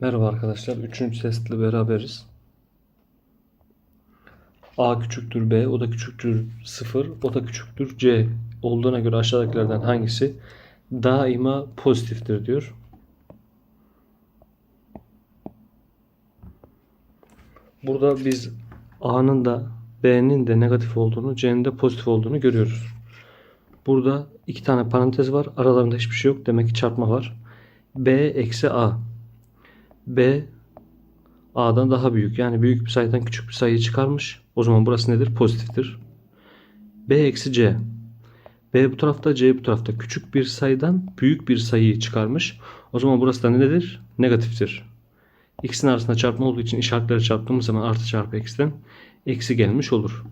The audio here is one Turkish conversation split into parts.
Merhaba arkadaşlar. Üçüncü testle beraberiz. A küçüktür B, o da küçüktür 0, o da küçüktür C olduğuna göre aşağıdakilerden hangisi daima pozitiftir diyor. Burada biz A'nın da B'nin de negatif olduğunu, C'nin de pozitif olduğunu görüyoruz. Burada iki tane parantez var. Aralarında hiçbir şey yok. Demek ki çarpma var. B eksi A. B A'dan daha büyük. Yani büyük bir sayıdan küçük bir sayıyı çıkarmış. O zaman burası nedir? Pozitiftir. B eksi C. B bu tarafta C bu tarafta. Küçük bir sayıdan büyük bir sayıyı çıkarmış. O zaman burası da nedir? Negatiftir. İkisinin arasında çarpma olduğu için işaretleri çarptığımız zaman artı çarpı eksiden eksi gelmiş olur.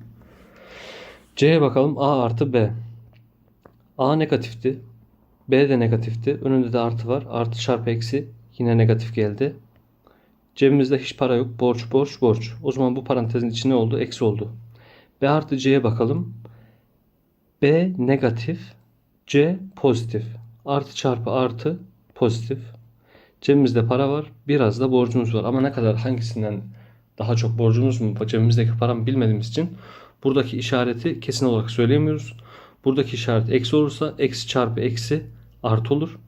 C'ye bakalım. A artı B. A negatifti. B de negatifti. Önünde de artı var. Artı çarpı eksi yine negatif geldi. Cebimizde hiç para yok. Borç, borç, borç. O zaman bu parantezin içi ne oldu? Eksi oldu. B artı C'ye bakalım. B negatif. C pozitif. Artı çarpı artı pozitif. Cebimizde para var. Biraz da borcumuz var. Ama ne kadar hangisinden daha çok borcumuz mu? Cebimizdeki para mı bilmediğimiz için buradaki işareti kesin olarak söyleyemiyoruz. Buradaki işaret eksi olursa eksi çarpı eksi artı olur.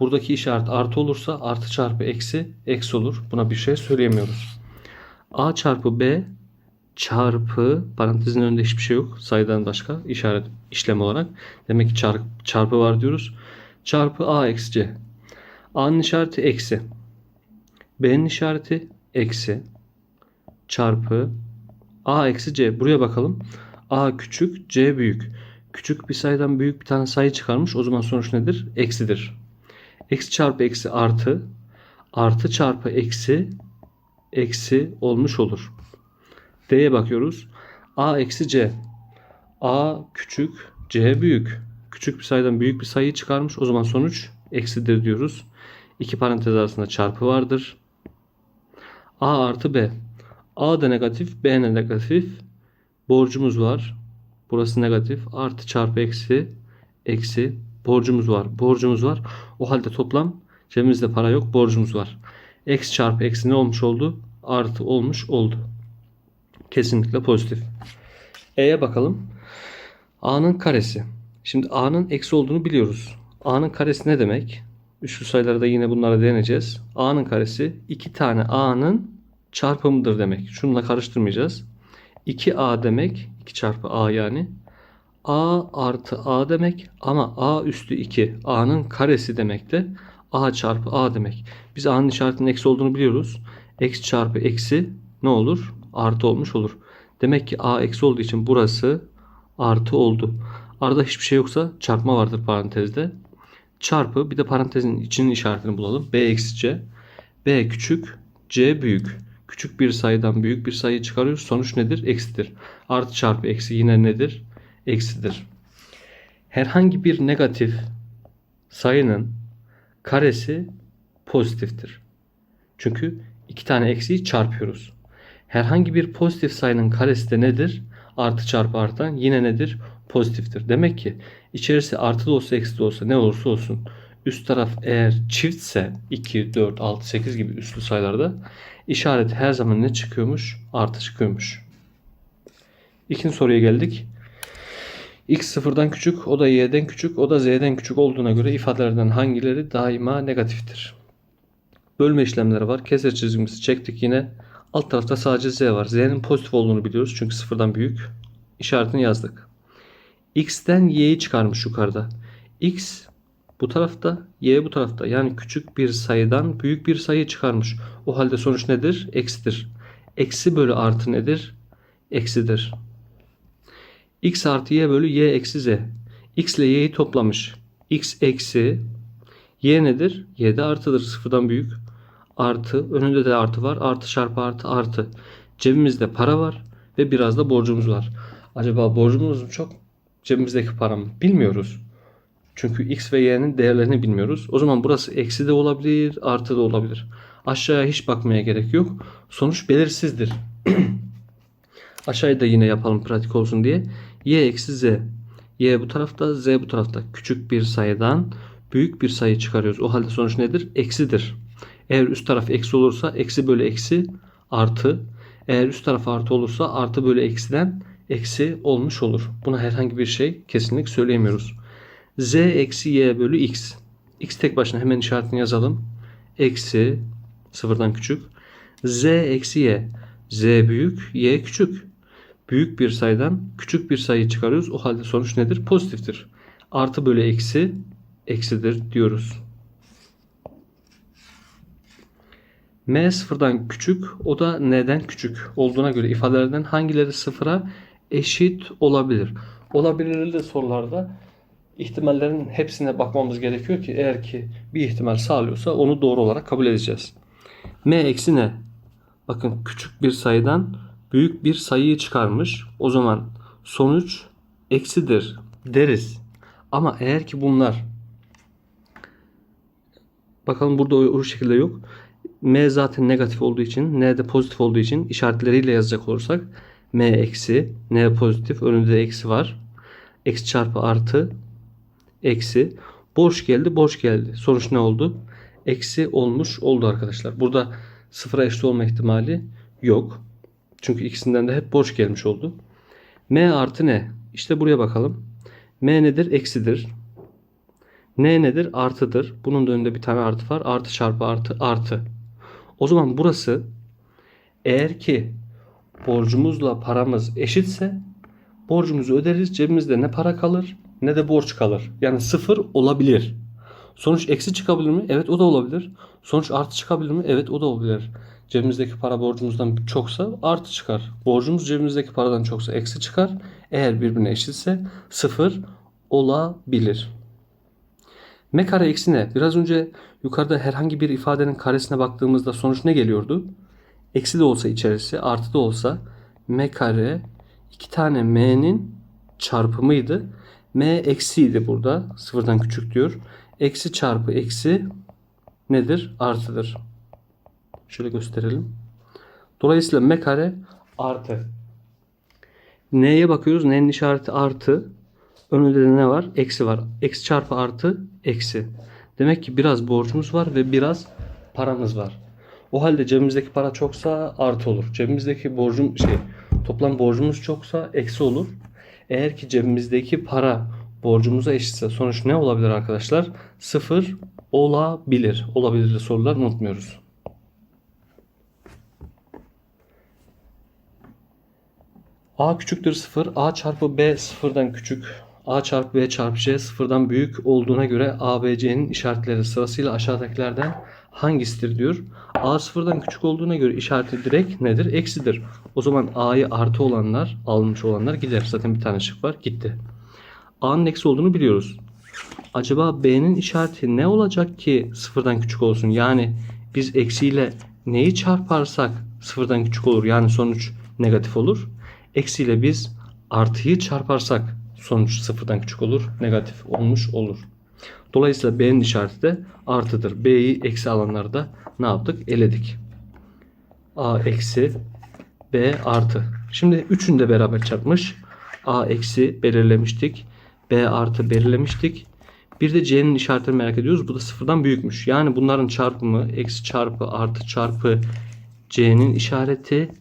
Buradaki işaret artı olursa artı çarpı eksi eksi olur. Buna bir şey söyleyemiyoruz. A çarpı B çarpı parantezin önünde hiçbir şey yok. Sayıdan başka işaret işlem olarak. Demek ki çarpı, çarpı var diyoruz. Çarpı A eksi C. A'nın işareti eksi. B'nin işareti eksi. Çarpı A eksi C. Buraya bakalım. A küçük, C büyük. Küçük bir sayıdan büyük bir tane sayı çıkarmış. O zaman sonuç nedir? Eksidir. Eksi çarpı eksi artı. Artı çarpı eksi. Eksi olmuş olur. D'ye bakıyoruz. A eksi C. A küçük, C büyük. Küçük bir sayıdan büyük bir sayı çıkarmış. O zaman sonuç eksidir diyoruz. İki parantez arasında çarpı vardır. A artı B. A da negatif, B de negatif. Borcumuz var. Burası negatif. Artı çarpı eksi. Eksi. Borcumuz var. Borcumuz var. O halde toplam cebimizde para yok. Borcumuz var. Eksi çarpı eksi ne olmuş oldu? Artı olmuş oldu. Kesinlikle pozitif. E'ye bakalım. A'nın karesi. Şimdi A'nın eksi olduğunu biliyoruz. A'nın karesi ne demek? Üçlü sayılarda yine bunlara deneyeceğiz. A'nın karesi iki tane A'nın çarpımıdır demek. Şununla karıştırmayacağız. 2A demek 2 çarpı A yani. A artı A demek ama A üstü 2 A'nın karesi demek de A çarpı A demek. Biz A'nın işaretinin eksi olduğunu biliyoruz. Eksi çarpı eksi ne olur? Artı olmuş olur. Demek ki A eksi olduğu için burası artı oldu. Arada hiçbir şey yoksa çarpma vardır parantezde. Çarpı bir de parantezin içinin işaretini bulalım. B eksi C. B küçük, C büyük. Küçük bir sayıdan büyük bir sayı çıkarıyoruz. Sonuç nedir? Eksidir. Artı çarpı eksi yine nedir? Eksidir. Herhangi bir negatif sayının karesi pozitiftir. Çünkü iki tane eksiyi çarpıyoruz. Herhangi bir pozitif sayının karesi de nedir? Artı çarpı artan yine nedir? Pozitiftir. Demek ki içerisi artı da olsa eksi de olsa ne olursa olsun üst taraf eğer çiftse 2, 4, 6, 8 gibi üstlü sayılarda işaret her zaman ne çıkıyormuş? Artı çıkıyormuş. İkinci soruya geldik. X sıfırdan küçük, o da y'den küçük, o da z'den küçük olduğuna göre ifadelerden hangileri daima negatiftir? Bölme işlemleri var. Kesir çizgimizi çektik yine. Alt tarafta sadece z var. Z'nin pozitif olduğunu biliyoruz çünkü sıfırdan büyük. İşaretini yazdık. X'ten y'yi çıkarmış yukarıda. X bu tarafta, y bu tarafta. Yani küçük bir sayıdan büyük bir sayı çıkarmış. O halde sonuç nedir? Eksidir. Eksi bölü artı nedir? Eksidir. X artı y bölü y eksi z. X ile y'yi toplamış. X eksi y nedir? Y de artıdır. Sıfırdan büyük. Artı. Önünde de artı var. Artı çarpı artı artı. Cebimizde para var. Ve biraz da borcumuz var. Acaba borcumuz mu çok? Cebimizdeki para mı? Bilmiyoruz. Çünkü x ve y'nin değerlerini bilmiyoruz. O zaman burası eksi de olabilir, artı da olabilir. Aşağıya hiç bakmaya gerek yok. Sonuç belirsizdir. Aşağıda yine yapalım pratik olsun diye. y eksi z. y bu tarafta, z bu tarafta. Küçük bir sayıdan büyük bir sayı çıkarıyoruz. O halde sonuç nedir? Eksidir. Eğer üst taraf eksi olursa eksi bölü eksi artı. Eğer üst taraf artı olursa artı bölü eksiden eksi olmuş olur. Buna herhangi bir şey kesinlik söyleyemiyoruz. Z eksi y bölü x. x tek başına hemen işaretini yazalım. Eksi sıfırdan küçük. z eksi y. z büyük, y küçük. Büyük bir sayıdan küçük bir sayı çıkarıyoruz. O halde sonuç nedir? Pozitiftir. Artı bölü eksi eksidir diyoruz. M sıfırdan küçük, o da n'den küçük olduğuna göre ifadelerden hangileri sıfıra eşit olabilir? Olabilirli sorularda ihtimallerin hepsine bakmamız gerekiyor ki eğer ki bir ihtimal sağlıyorsa onu doğru olarak kabul edeceğiz. M eksi ne? Bakın küçük bir sayıdan büyük bir sayıyı çıkarmış. O zaman sonuç eksidir deriz. Ama eğer ki bunlar bakalım burada o, o şekilde yok. M zaten negatif olduğu için N de pozitif olduğu için işaretleriyle yazacak olursak M eksi N pozitif önünde de eksi var. Eksi çarpı artı eksi boş geldi boş geldi. Sonuç ne oldu? Eksi olmuş oldu arkadaşlar. Burada sıfıra eşit olma ihtimali yok. Çünkü ikisinden de hep boş gelmiş oldu. M artı ne? İşte buraya bakalım. M nedir? Eksidir. N nedir? Artıdır. Bunun da önünde bir tane artı var. Artı çarpı artı artı. O zaman burası eğer ki borcumuzla paramız eşitse borcumuzu öderiz. Cebimizde ne para kalır ne de borç kalır. Yani sıfır olabilir. Sonuç eksi çıkabilir mi? Evet o da olabilir. Sonuç artı çıkabilir mi? Evet o da olabilir. Cebimizdeki para borcumuzdan çoksa artı çıkar. Borcumuz cebimizdeki paradan çoksa eksi çıkar. Eğer birbirine eşitse sıfır olabilir. M kare eksi ne? Biraz önce yukarıda herhangi bir ifadenin karesine baktığımızda sonuç ne geliyordu? Eksi de olsa içerisi, artı da olsa m kare iki tane m'nin çarpımıydı. M eksiydi burada. Sıfırdan küçük diyor. Eksi çarpı eksi nedir? Artıdır. Şöyle gösterelim. Dolayısıyla m kare artı. N'ye bakıyoruz. N'nin işareti artı. Önünde de ne var? Eksi var. Eksi çarpı artı eksi. Demek ki biraz borcumuz var ve biraz paramız var. O halde cebimizdeki para çoksa artı olur. Cebimizdeki borcum şey toplam borcumuz çoksa eksi olur. Eğer ki cebimizdeki para borcumuza eşitse sonuç ne olabilir arkadaşlar? Sıfır olabilir. Olabilir sorular unutmuyoruz. A küçüktür 0. A çarpı B sıfırdan küçük. A çarpı B çarpı C sıfırdan büyük olduğuna göre A, B, C'nin işaretleri sırasıyla aşağıdakilerden hangisidir diyor. A sıfırdan küçük olduğuna göre işareti direkt nedir? Eksidir. O zaman A'yı artı olanlar, almış olanlar gider. Zaten bir tane şık var. Gitti. A'nın eksi olduğunu biliyoruz. Acaba B'nin işareti ne olacak ki sıfırdan küçük olsun? Yani biz eksiyle neyi çarparsak sıfırdan küçük olur. Yani sonuç negatif olur. Eksiyle biz artıyı çarparsak sonuç sıfırdan küçük olur. Negatif olmuş olur. Dolayısıyla B'nin işareti de artıdır. B'yi eksi alanlarda ne yaptık? Eledik. A eksi B artı. Şimdi üçünü de beraber çarpmış. A eksi belirlemiştik. B artı belirlemiştik. Bir de C'nin işaretini merak ediyoruz. Bu da sıfırdan büyükmüş. Yani bunların çarpımı eksi çarpı artı çarpı C'nin işareti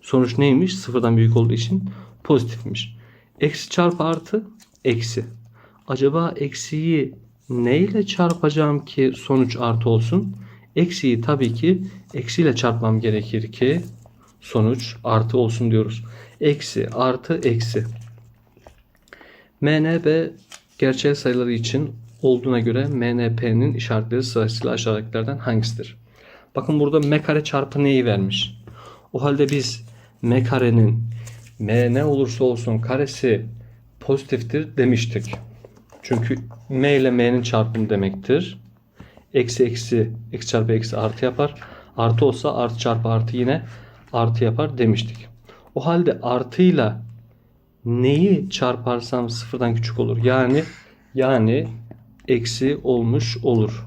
sonuç neymiş? Sıfırdan büyük olduğu için pozitifmiş. Eksi çarpı artı eksi. Acaba eksiyi ne ile çarpacağım ki sonuç artı olsun? Eksiyi tabii ki eksiyle çarpmam gerekir ki sonuç artı olsun diyoruz. Eksi artı eksi. MNB gerçel sayıları için olduğuna göre MNP'nin işaretleri sırasıyla aşağıdakilerden hangisidir? Bakın burada M kare çarpı neyi vermiş? O halde biz M karenin M ne olursa olsun karesi pozitiftir demiştik. Çünkü M ile M'nin çarpımı demektir. Eksi eksi eksi çarpı eksi artı yapar. Artı olsa artı çarpı artı yine artı yapar demiştik. O halde artıyla neyi çarparsam sıfırdan küçük olur. Yani yani eksi olmuş olur.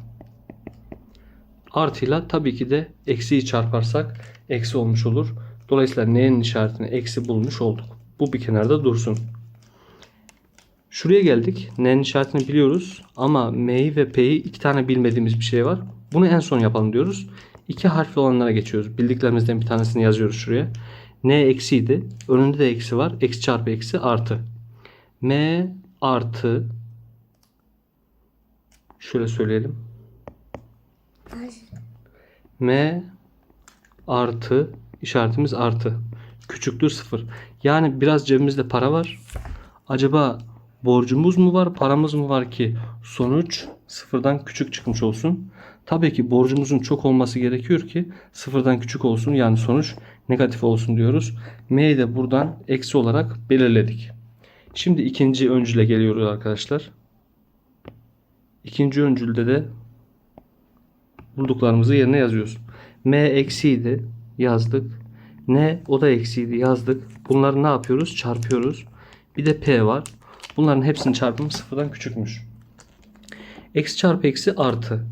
Artıyla tabii ki de eksiyi çarparsak eksi olmuş olur. Dolayısıyla n'nin işaretini eksi bulmuş olduk. Bu bir kenarda dursun. Şuraya geldik. N'nin işaretini biliyoruz ama M'yi ve P'yi iki tane bilmediğimiz bir şey var. Bunu en son yapalım diyoruz. İki harfli olanlara geçiyoruz. Bildiklerimizden bir tanesini yazıyoruz şuraya. N eksiydi. Önünde de eksi var. Eksi çarpı eksi artı. M artı şöyle söyleyelim. M artı işaretimiz artı. Küçüktür sıfır. Yani biraz cebimizde para var. Acaba borcumuz mu var, paramız mı var ki sonuç sıfırdan küçük çıkmış olsun? Tabii ki borcumuzun çok olması gerekiyor ki sıfırdan küçük olsun. Yani sonuç negatif olsun diyoruz. M'yi de buradan eksi olarak belirledik. Şimdi ikinci öncüle geliyoruz arkadaşlar. İkinci öncülde de bulduklarımızı yerine yazıyoruz. M eksiydi yazdık. N o da eksiydi yazdık. Bunları ne yapıyoruz? Çarpıyoruz. Bir de P var. Bunların hepsinin çarpımı sıfırdan küçükmüş. Eksi çarpı eksi artı.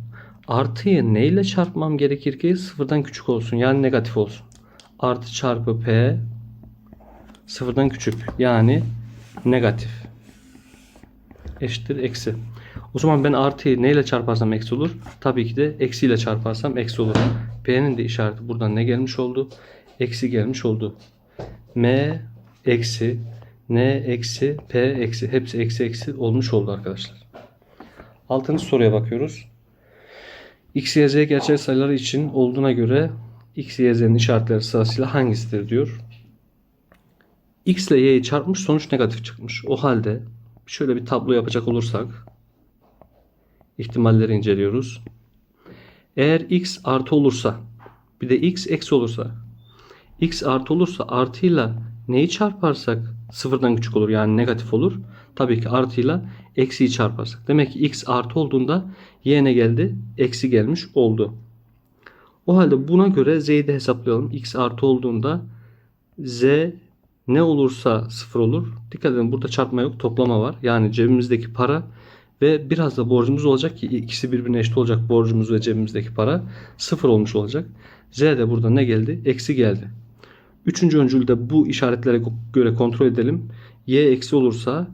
Artıyı neyle çarpmam gerekir ki sıfırdan küçük olsun? Yani negatif olsun. Artı çarpı P sıfırdan küçük. Yani negatif. Eşittir eksi. O zaman ben artıyı neyle çarparsam eksi olur? Tabii ki de eksiyle çarparsam eksi olur. P'nin de işareti buradan ne gelmiş oldu? Eksi gelmiş oldu. M eksi N eksi P eksi hepsi eksi eksi olmuş oldu arkadaşlar. Altıncı soruya bakıyoruz. X, Y, Z gerçek sayıları için olduğuna göre X, Y, Z'nin işaretleri sırasıyla hangisidir diyor. X ile Y'yi çarpmış sonuç negatif çıkmış. O halde şöyle bir tablo yapacak olursak ihtimalleri inceliyoruz. Eğer X artı olursa bir de X eksi olursa X artı olursa artıyla neyi çarparsak sıfırdan küçük olur yani negatif olur. Tabii ki artıyla eksiyi çarparsak. Demek ki x artı olduğunda y ne geldi? Eksi gelmiş oldu. O halde buna göre z'yi de hesaplayalım. x artı olduğunda z ne olursa sıfır olur. Dikkat edin burada çarpma yok toplama var. Yani cebimizdeki para ve biraz da borcumuz olacak ki ikisi birbirine eşit olacak borcumuz ve cebimizdeki para sıfır olmuş olacak. Z de burada ne geldi? Eksi geldi. Üçüncü öncülde bu işaretlere göre kontrol edelim. Y eksi olursa,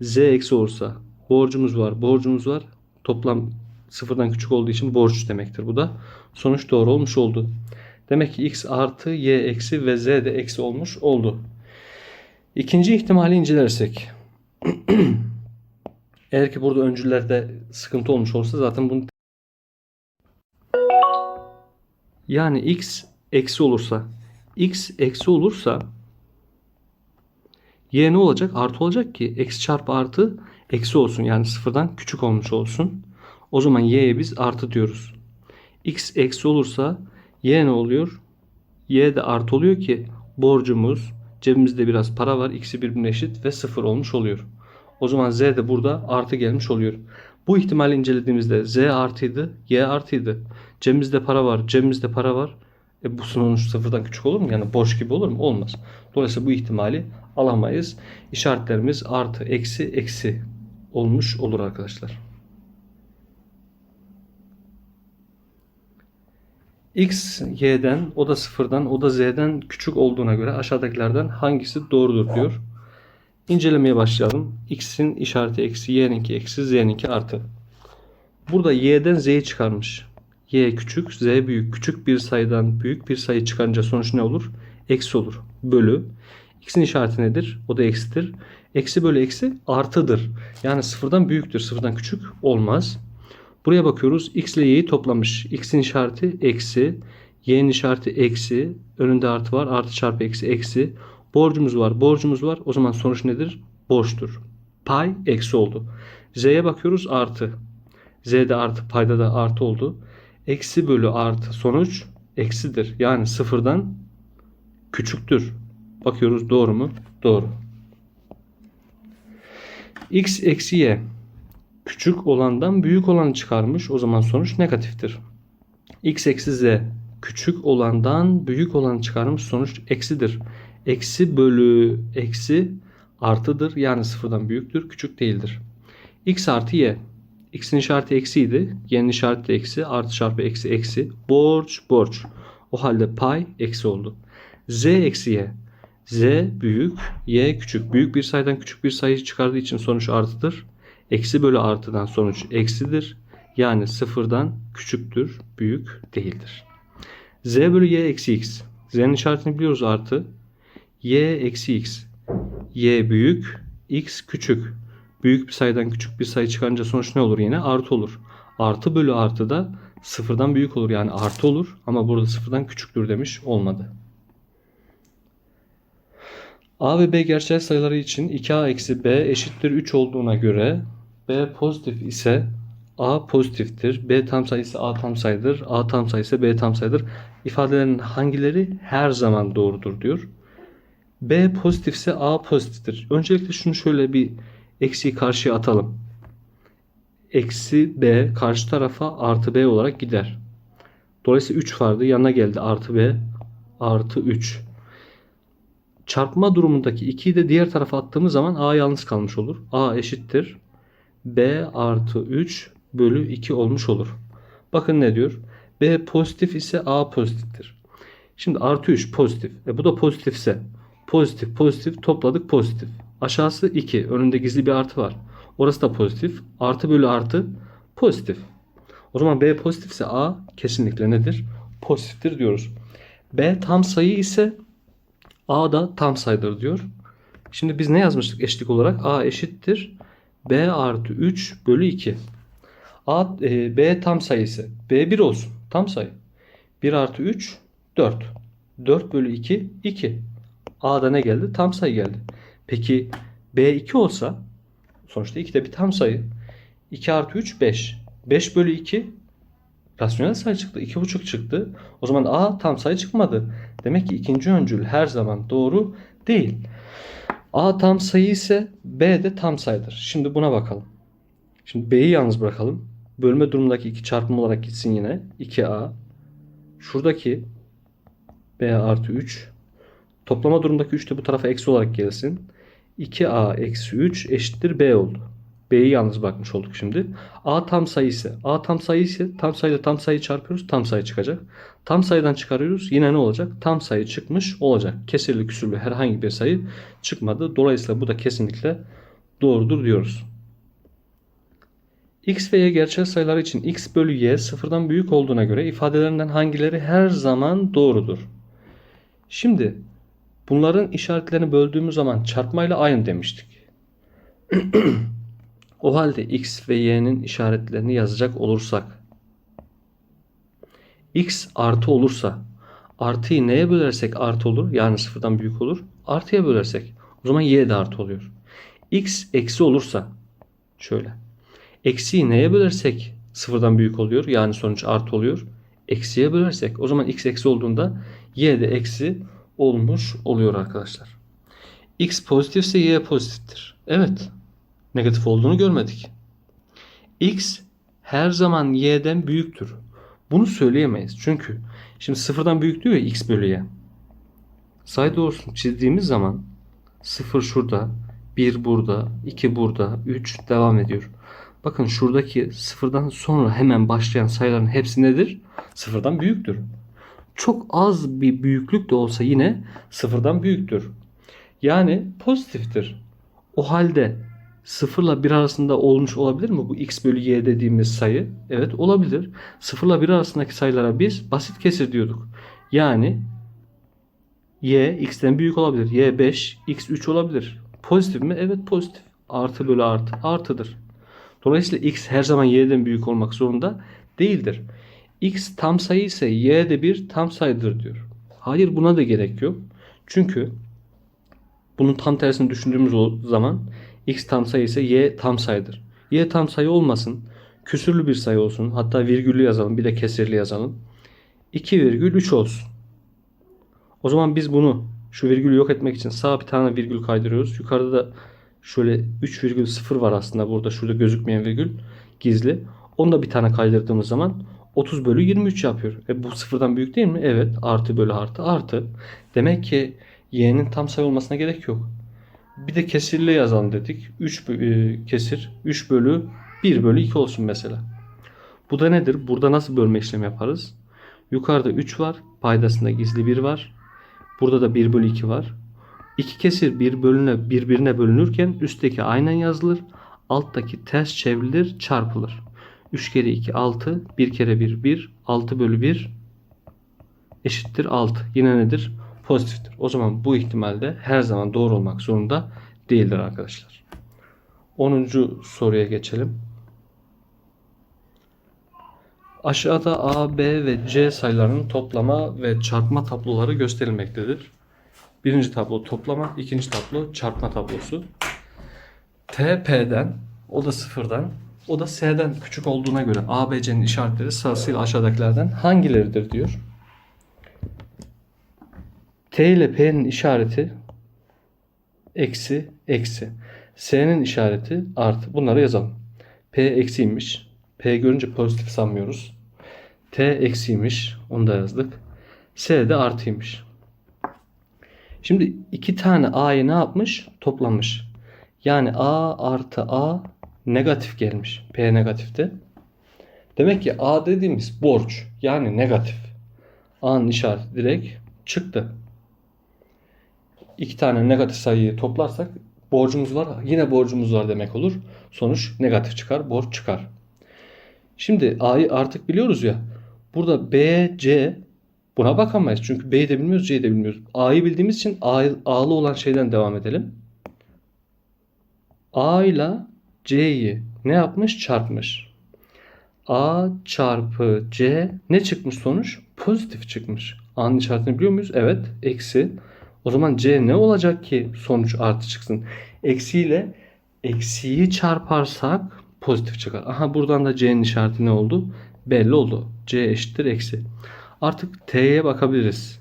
Z eksi olursa borcumuz var, borcumuz var. Toplam sıfırdan küçük olduğu için borç demektir bu da. Sonuç doğru olmuş oldu. Demek ki x artı y eksi ve z de eksi olmuş oldu. İkinci ihtimali incelersek. Eğer ki burada öncüllerde sıkıntı olmuş olsa zaten bunu yani x eksi olursa x eksi olursa y ne olacak? Artı olacak ki eksi çarpı artı eksi olsun. Yani sıfırdan küçük olmuş olsun. O zaman y'ye biz artı diyoruz. x eksi olursa y ne oluyor? y de artı oluyor ki borcumuz cebimizde biraz para var. ikisi birbirine eşit ve sıfır olmuş oluyor. O zaman z de burada artı gelmiş oluyor. Bu ihtimali incelediğimizde z artıydı, y artıydı. Cebimizde para var, cebimizde para var. E bu sonuç sıfırdan küçük olur mu? Yani boş gibi olur mu? Olmaz. Dolayısıyla bu ihtimali alamayız. İşaretlerimiz artı, eksi, eksi olmuş olur arkadaşlar. X, Y'den, o da sıfırdan, o da Z'den küçük olduğuna göre aşağıdakilerden hangisi doğrudur diyor. İncelemeye başlayalım. X'in işareti eksi, Y'ninki eksi, Z'ninki artı. Burada Y'den Z'yi çıkarmış y küçük, z büyük. Küçük bir sayıdan büyük bir sayı çıkarınca sonuç ne olur? Eksi olur. Bölü. X'in işareti nedir? O da eksidir. Eksi bölü eksi artıdır. Yani sıfırdan büyüktür. Sıfırdan küçük olmaz. Buraya bakıyoruz. X ile y'yi toplamış. X'in işareti eksi. Y'nin işareti eksi. Önünde artı var. Artı çarpı eksi eksi. Borcumuz var. Borcumuz var. O zaman sonuç nedir? Borçtur. Pay eksi oldu. Z'ye bakıyoruz artı. Z'de artı payda da artı oldu. Eksi bölü artı sonuç eksidir. Yani sıfırdan küçüktür. Bakıyoruz doğru mu? Doğru. X eksi y küçük olandan büyük olanı çıkarmış. O zaman sonuç negatiftir. X eksi z küçük olandan büyük olanı çıkarmış. Sonuç eksidir. Eksi bölü eksi artıdır. Yani sıfırdan büyüktür. Küçük değildir. X artı y X'in işareti eksiydi. Y'nin işareti eksi. Artı çarpı eksi eksi. Borç borç. O halde pay eksi oldu. Z eksi Y. Z büyük. Y küçük. Büyük bir sayıdan küçük bir sayı çıkardığı için sonuç artıdır. Eksi bölü artıdan sonuç eksidir. Yani sıfırdan küçüktür, büyük değildir. Z bölü y eksi x. Z'nin işaretini biliyoruz artı. Y eksi x. Y büyük, x küçük. Büyük bir sayıdan küçük bir sayı çıkarınca sonuç ne olur yine? Artı olur. Artı bölü artı da sıfırdan büyük olur. Yani artı olur. Ama burada sıfırdan küçüktür demiş. Olmadı. A ve B gerçel sayıları için 2A eksi B eşittir 3 olduğuna göre B pozitif ise A pozitiftir. B tam sayı ise A tam sayıdır. A tam sayı ise B tam sayıdır. İfadelerin hangileri her zaman doğrudur diyor. B pozitifse A pozitiftir. Öncelikle şunu şöyle bir eksiği karşıya atalım. Eksi B karşı tarafa artı B olarak gider. Dolayısıyla 3 vardı. Yanına geldi artı B artı 3. Çarpma durumundaki 2'yi de diğer tarafa attığımız zaman A yalnız kalmış olur. A eşittir. B artı 3 bölü 2 olmuş olur. Bakın ne diyor? B pozitif ise A pozitiftir. Şimdi artı 3 pozitif. E bu da pozitifse pozitif pozitif topladık pozitif. Aşağısı 2. Önünde gizli bir artı var. Orası da pozitif. Artı bölü artı pozitif. O zaman B pozitifse A kesinlikle nedir? Pozitiftir diyoruz. B tam sayı ise A da tam sayıdır diyor. Şimdi biz ne yazmıştık eşlik olarak? A eşittir. B artı 3 bölü 2. A, e, B tam sayısı. B 1 olsun. Tam sayı. 1 artı 3 4. 4 bölü 2 2. A'da ne geldi? Tam sayı geldi. Peki B 2 olsa sonuçta 2 de bir tam sayı. 2 artı 3 5. 5 bölü 2 rasyonel sayı çıktı. 2,5 çıktı. O zaman A tam sayı çıkmadı. Demek ki ikinci öncül her zaman doğru değil. A tam sayı ise B de tam sayıdır. Şimdi buna bakalım. Şimdi B'yi yalnız bırakalım. Bölme durumundaki 2 çarpım olarak gitsin yine. 2A. Şuradaki B artı 3. Toplama durumundaki 3 de bu tarafa eksi olarak gelsin. 2A eksi 3 eşittir B oldu. B'yi yalnız bakmış olduk şimdi. A tam sayı ise A tam sayı ise tam sayıyla tam sayı çarpıyoruz. Tam sayı çıkacak. Tam sayıdan çıkarıyoruz. Yine ne olacak? Tam sayı çıkmış olacak. Kesirli küsürlü herhangi bir sayı çıkmadı. Dolayısıyla bu da kesinlikle doğrudur diyoruz. X ve Y gerçel sayılar için X bölü Y sıfırdan büyük olduğuna göre ifadelerinden hangileri her zaman doğrudur? Şimdi bunların işaretlerini böldüğümüz zaman çarpmayla aynı demiştik. O halde x ve y'nin işaretlerini yazacak olursak x artı olursa artıyı neye bölersek artı olur? Yani sıfırdan büyük olur. Artıya bölersek o zaman y de artı oluyor. x eksi olursa şöyle. Eksiyi neye bölersek sıfırdan büyük oluyor. Yani sonuç artı oluyor. Eksiye bölersek o zaman x eksi olduğunda y de eksi olmuş oluyor arkadaşlar. x pozitifse y pozitiftir. Evet negatif olduğunu görmedik. X her zaman y'den büyüktür. Bunu söyleyemeyiz. Çünkü şimdi sıfırdan büyük diyor ya x bölü y. Sayı doğrusunu çizdiğimiz zaman sıfır şurada, 1 burada, 2 burada, 3 devam ediyor. Bakın şuradaki sıfırdan sonra hemen başlayan sayıların hepsi nedir? Sıfırdan büyüktür. Çok az bir büyüklük de olsa yine sıfırdan büyüktür. Yani pozitiftir. O halde 0 ile 1 arasında olmuş olabilir mi bu x bölü y dediğimiz sayı? Evet olabilir. 0 ile 1 arasındaki sayılara biz basit kesir diyorduk. Yani y x'ten büyük olabilir. y 5, x 3 olabilir. Pozitif mi? Evet pozitif. Artı bölü artı artıdır. Dolayısıyla x her zaman y'den büyük olmak zorunda değildir. X tam sayı ise y de bir tam sayıdır diyor. Hayır buna da gerek yok. Çünkü bunun tam tersini düşündüğümüz zaman x tam sayı ise y tam sayıdır. y tam sayı olmasın. Küsürlü bir sayı olsun. Hatta virgüllü yazalım. Bir de kesirli yazalım. 2,3 olsun. O zaman biz bunu şu virgülü yok etmek için sağ bir tane virgül kaydırıyoruz. Yukarıda da şöyle 3,0 var aslında burada. Şurada gözükmeyen virgül gizli. Onu da bir tane kaydırdığımız zaman 30 bölü 23 yapıyor. E bu sıfırdan büyük değil mi? Evet. Artı bölü artı artı. Demek ki y'nin tam sayı olmasına gerek yok. Bir de kesirle yazalım dedik. 3 e, kesir 3 bölü 1 bölü 2 olsun mesela. Bu da nedir? Burada nasıl bölme işlemi yaparız? Yukarıda 3 var. Paydasında gizli 1 var. Burada da 1 bölü 2 var. İki kesir bir bölüne birbirine bölünürken üstteki aynen yazılır. Alttaki ters çevrilir çarpılır. 3 kere 2 6. 1 kere 1 1. 6 bölü 1 eşittir 6. Yine nedir? Pozitiftir. O zaman bu ihtimalde her zaman doğru olmak zorunda değildir arkadaşlar. 10. soruya geçelim. Aşağıda A, B ve C sayılarının toplama ve çarpma tabloları gösterilmektedir. Birinci tablo toplama, ikinci tablo çarpma tablosu. T, P'den, o da sıfırdan, o da S'den küçük olduğuna göre A, B, C'nin işaretleri sırasıyla aşağıdakilerden hangileridir diyor. T ile P'nin işareti eksi, eksi. S'nin işareti artı. Bunları yazalım. P eksiymiş. P görünce pozitif sanmıyoruz. T eksiymiş. Onu da yazdık. S de artıymış. Şimdi iki tane A'yı ne yapmış? Toplamış. Yani A artı A negatif gelmiş. P negatifte. Demek ki A dediğimiz borç. Yani negatif. A'nın işareti direkt çıktı. İki tane negatif sayıyı toplarsak borcumuz var. Yine borcumuz var demek olur. Sonuç negatif çıkar. Borç çıkar. Şimdi A'yı artık biliyoruz ya. Burada B, C buna bakamayız. Çünkü B'yi de bilmiyoruz, C'yi de bilmiyoruz. A'yı bildiğimiz için A, A'lı olan şeyden devam edelim. A ile C'yi ne yapmış? Çarpmış. A çarpı C ne çıkmış sonuç? Pozitif çıkmış. A'nın işaretini biliyor muyuz? Evet. Eksi. O zaman C ne olacak ki sonuç artı çıksın? Eksiyle eksiyi çarparsak pozitif çıkar. Aha buradan da C'nin işareti ne oldu? Belli oldu. C eşittir eksi. Artık T'ye bakabiliriz.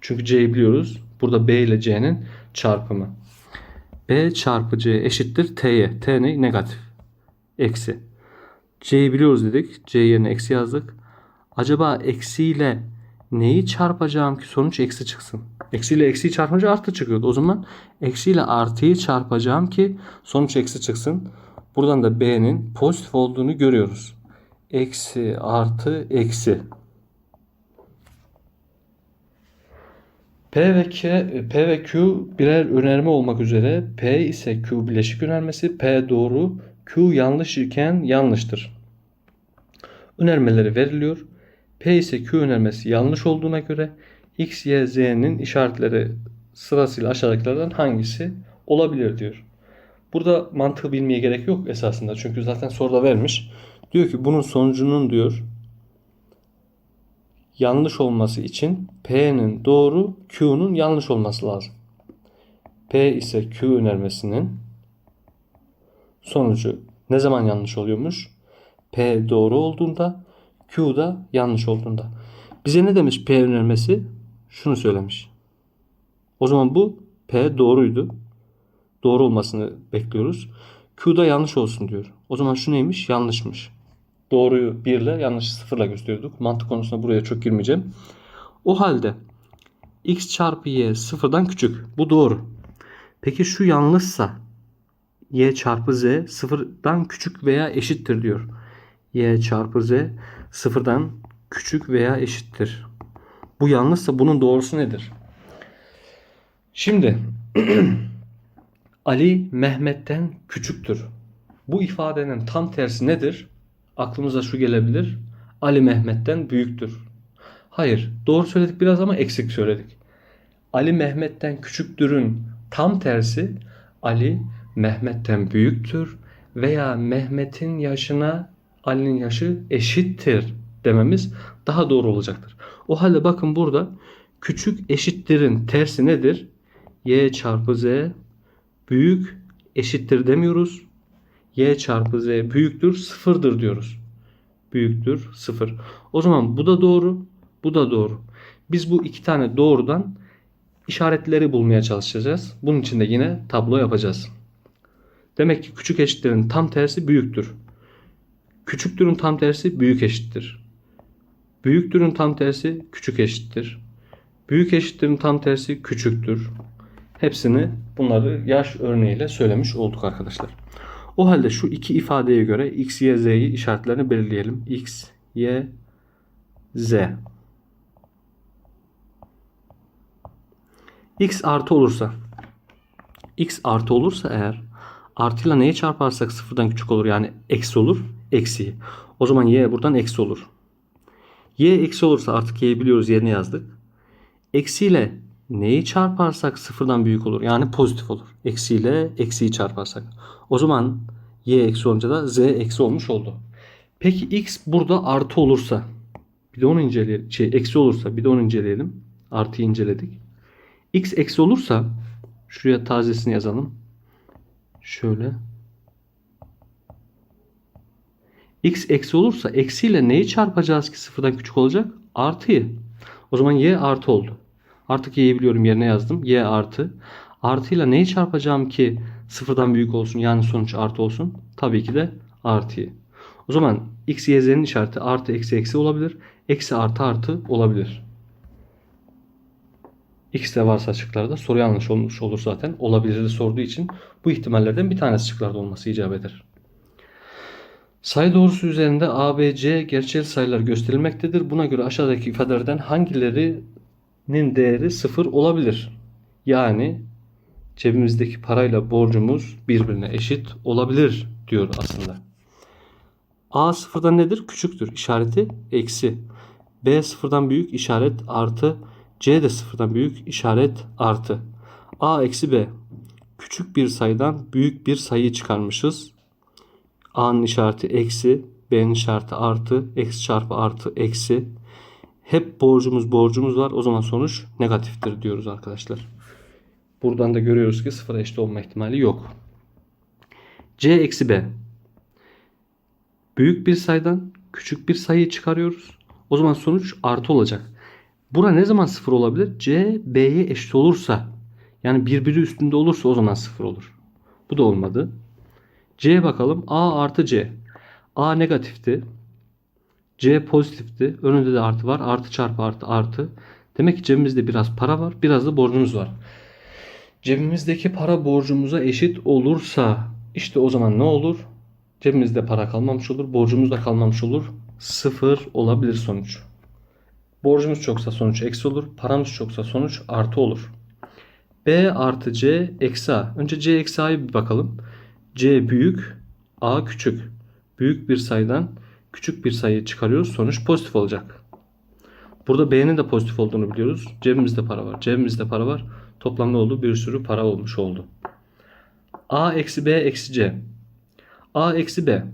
Çünkü C'yi biliyoruz. Burada B ile C'nin çarpımı. B çarpı C eşittir T'ye. T ne? Negatif. Eksi. C'yi biliyoruz dedik. C yerine eksi yazdık. Acaba eksiyle neyi çarpacağım ki sonuç eksi çıksın? Eksiyle eksiyi çarpınca artı çıkıyordu. O zaman eksiyle artıyı çarpacağım ki sonuç eksi çıksın. Buradan da B'nin pozitif olduğunu görüyoruz. Eksi artı eksi. P ve K, P ve Q birer önerme olmak üzere P ise Q bileşik önermesi, P doğru, Q yanlış iken yanlıştır. Önermeleri veriliyor. P ise Q önermesi yanlış olduğuna göre X, Y, Z'nin işaretleri sırasıyla aşağıdakilerden hangisi olabilir diyor. Burada mantığı bilmeye gerek yok esasında. Çünkü zaten soruda vermiş. Diyor ki bunun sonucunun diyor yanlış olması için P'nin doğru, Q'nun yanlış olması lazım. P ise Q önermesinin sonucu ne zaman yanlış oluyormuş? P doğru olduğunda, Q da yanlış olduğunda. Bize ne demiş P önermesi? Şunu söylemiş. O zaman bu P doğruydu. Doğru olmasını bekliyoruz. Q da yanlış olsun diyor. O zaman şu neymiş? Yanlışmış. Doğruyu 1 ile yanlışı 0 ile gösteriyorduk. Mantık konusunda buraya çok girmeyeceğim. O halde x çarpı y sıfırdan küçük. Bu doğru. Peki şu yanlışsa y çarpı z sıfırdan küçük veya eşittir diyor. y çarpı z sıfırdan küçük veya eşittir. Bu yanlışsa bunun doğrusu nedir? Şimdi Ali Mehmet'ten küçüktür. Bu ifadenin tam tersi nedir? Aklımıza şu gelebilir. Ali Mehmet'ten büyüktür. Hayır, doğru söyledik biraz ama eksik söyledik. Ali Mehmet'ten küçüktürün tam tersi Ali Mehmet'ten büyüktür veya Mehmet'in yaşına Ali'nin yaşı eşittir dememiz daha doğru olacaktır. O halde bakın burada küçük eşittirin tersi nedir? Y çarpı Z büyük eşittir demiyoruz. Y çarpı Z büyüktür sıfırdır diyoruz. Büyüktür sıfır. O zaman bu da doğru. Bu da doğru. Biz bu iki tane doğrudan işaretleri bulmaya çalışacağız. Bunun için de yine tablo yapacağız. Demek ki küçük eşitlerin tam tersi büyüktür. Küçüktürün tam tersi büyük eşittir. Büyüktürün tam tersi küçük eşittir. Büyük eşittirin tam tersi küçüktür. Hepsini bunları yaş örneğiyle söylemiş olduk arkadaşlar. O halde şu iki ifadeye göre x, y, z'yi işaretlerini belirleyelim. x, y, z. x artı olursa x artı olursa eğer artıyla neyi çarparsak sıfırdan küçük olur yani eksi olur. Eksiyi. O zaman y buradan eksi olur. Y eksi olursa artık y'yi biliyoruz yerine yazdık. Eksiyle neyi çarparsak sıfırdan büyük olur. Yani pozitif olur. Eksiyle eksiyi çarparsak. O zaman y eksi olunca da z eksi olmuş oldu. Peki x burada artı olursa bir de onu inceleyelim. Şey eksi olursa bir de onu inceleyelim. Artıyı inceledik. x eksi olursa şuraya tazesini yazalım. Şöyle. x eksi olursa eksiyle neyi çarpacağız ki sıfırdan küçük olacak? Artıyı. O zaman y artı oldu. Artık y'yi biliyorum yerine yazdım. y artı. Artıyla neyi çarpacağım ki sıfırdan büyük olsun yani sonuç artı olsun? Tabii ki de artıyı. O zaman x, y, z'nin işareti artı, eksi, eksi olabilir. Eksi, artı, artı olabilir. X de varsa şıklarda soru yanlış olmuş olur zaten. Olabilir'i sorduğu için bu ihtimallerden bir tanesi şıklarda olması icap eder. Sayı doğrusu üzerinde A, B, C gerçel sayılar gösterilmektedir. Buna göre aşağıdaki ifadelerden hangilerinin değeri sıfır olabilir? Yani cebimizdeki parayla borcumuz birbirine eşit olabilir diyor aslında. A sıfırdan nedir? Küçüktür. İşareti eksi. B sıfırdan büyük işaret artı. C de sıfırdan büyük işaret artı. A eksi B. Küçük bir sayıdan büyük bir sayı çıkarmışız. A'nın işareti eksi. B'nin işareti artı. Eksi çarpı artı eksi. Hep borcumuz borcumuz var. O zaman sonuç negatiftir diyoruz arkadaşlar. Buradan da görüyoruz ki sıfıra eşit olma ihtimali yok. C eksi B. Büyük bir sayıdan küçük bir sayıyı çıkarıyoruz. O zaman sonuç artı olacak. Bura ne zaman sıfır olabilir? C B'ye eşit olursa yani birbiri üstünde olursa o zaman sıfır olur. Bu da olmadı. C'ye bakalım. A artı C. A negatifti. C pozitifti. Önünde de artı var. Artı çarpı artı artı. Demek ki cebimizde biraz para var. Biraz da borcumuz var. Cebimizdeki para borcumuza eşit olursa işte o zaman ne olur? Cebimizde para kalmamış olur. Borcumuz da kalmamış olur. Sıfır olabilir sonuç. Borcumuz çoksa sonuç eksi olur. Paramız çoksa sonuç artı olur. B artı C eksi A. Önce C eksi A'ya bir bakalım. C büyük, A küçük. Büyük bir sayıdan küçük bir sayı çıkarıyoruz. Sonuç pozitif olacak. Burada B'nin de pozitif olduğunu biliyoruz. Cebimizde para var. Cebimizde para var. Toplamda oldu bir sürü para olmuş oldu. A eksi B eksi C. A eksi B.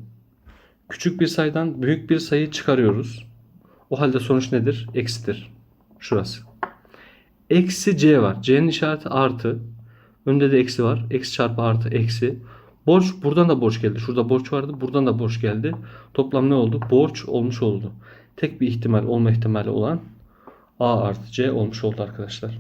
Küçük bir sayıdan büyük bir sayı çıkarıyoruz. O halde sonuç nedir? Eksidir. Şurası. Eksi C var. C'nin işareti artı. Önde de eksi var. Eksi çarpı artı eksi. Borç buradan da borç geldi. Şurada borç vardı. Buradan da borç geldi. Toplam ne oldu? Borç olmuş oldu. Tek bir ihtimal olma ihtimali olan A artı C olmuş oldu arkadaşlar.